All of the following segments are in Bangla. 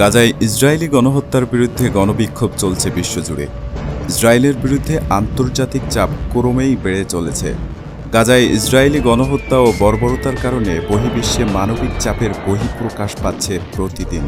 গাজায় ইসরায়েলি গণহত্যার বিরুদ্ধে গণবিক্ষোভ চলছে বিশ্বজুড়ে। ইসরায়েলের বিরুদ্ধে আন্তর্জাতিক চাপ ক্রমেই বেড়ে চলেছে। গাজায় ইসরায়েলি গণহত্যা ও বর্বরতার কারণে বহির্বিশ্বে মানবিক চাপের বহিঃপ্রকাশ পাচ্ছে প্রতিদিন।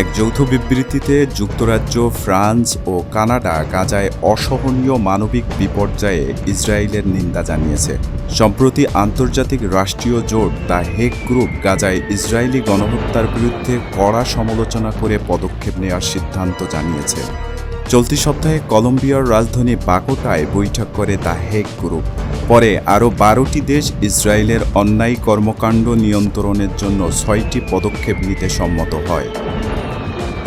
এক যৌথ বিবৃতিতে যুক্তরাজ্য, ফ্রান্স ও কানাডা গাজায় অসহনীয় মানবিক বিপর্যয়ে ইসরায়েলের নিন্দা জানিয়েছে। সম্প্রতি আন্তর্জাতিক রাষ্ট্রীয় জোট দ্য হেগ গ্রুপ গাজায় ইসরায়েলি গণহত্যার বিরুদ্ধে কড়া সমালোচনা করে পদক্ষেপ নেওয়ার সিদ্ধান্ত জানিয়েছে। চলতি সপ্তাহে কলম্বিয়ার রাজধানী বাকোটায় বৈঠক করে দ্য হেগ গ্রুপ। পরে আরও বারোটি দেশ ইসরায়েলের অন্যায় কর্মকাণ্ড নিয়ন্ত্রণের জন্য ছয়টি পদক্ষেপ নিতে সম্মত হয়।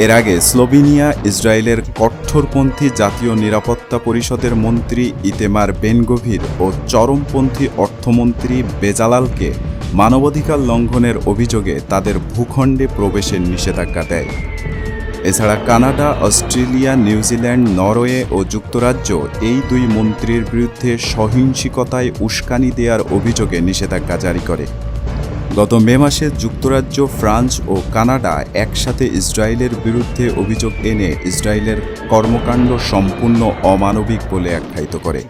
এর আগে স্লোভেনিয়া, ইসরায়েলের কঠোরপন্থী জাতীয় নিরাপত্তা পরিষদের মন্ত্রী ইতেমার বেনগভির ও চরমপন্থী অর্থমন্ত্রী বেজালালকে মানবাধিকার লঙ্ঘনের অভিযোগে তাদের ভূখণ্ডে প্রবেশের নিষেধাজ্ঞা দেয়। এছাড়া Canada, Australia, New Zealand, Norway ও যুক্তরাজ্য এই দুই মন্ত্রীর বিরুদ্ধে সহিংসিকতায় উস্কানি দেওয়ার অভিযোগে নিষেধাজ্ঞা জারি করে। গত মে মাসে যুক্তরাজ্য, ফ্রান্স ও কানাডা একসাথে ইসরায়েলের বিরুদ্ধে অভিযোগ এনে ইসরায়েলের কর্মকাণ্ড সম্পূর্ণ অমানবিক বলে আখ্যায়িত করে।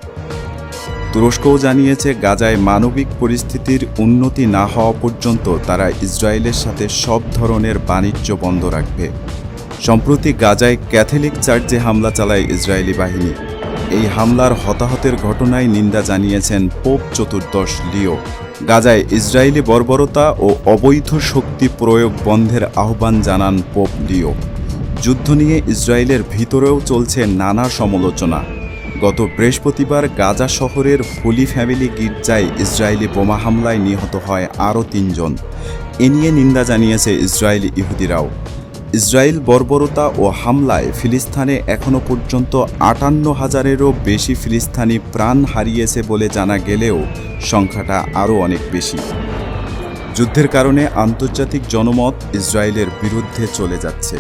তুরস্কও জানিয়েছে, গাজায় মানবিক পরিস্থিতির উন্নতি না হওয়া পর্যন্ত তারা ইসরায়েলের সাথে সব ধরনের বাণিজ্য বন্ধ রাখবে। সম্প্রতি গাজায় ক্যাথলিক চার্চে হামলা চালায় ইসরায়েলি বাহিনী। এই হামলার হতাহতের ঘটনায় নিন্দা জানিয়েছেন পোপ চতুর্দশ লিও। গাজায় ইসরায়েলি বর্বরতা ও অবৈধ শক্তি প্রয়োগ বন্ধের আহ্বান জানান পোপ লিও। যুদ্ধ নিয়ে ইসরায়েলের ভিতরেও চলছে নানা সমালোচনা। গত বৃহস্পতিবার গাজা শহরের হোলি ফ্যামিলি গির্জায় ইসরায়েলি বোমা হামলায় নিহত হয় আরও তিনজন। এ নিয়ে নিন্দা জানিয়েছে ইসরায়েলি ইহুদিরাও। ইসরায়েল বর্বরতা ও হামলায় ফিলিস্তানে এখনও পর্যন্ত আটান্ন হাজারেরও বেশি ফিলিস্তানি প্রাণ হারিয়েছে বলে জানা গেলেও সংখ্যাটা আরও অনেক বেশি। যুদ্ধের কারণে আন্তর্জাতিক জনমত ইসরায়েলের বিরুদ্ধে চলে যাচ্ছে।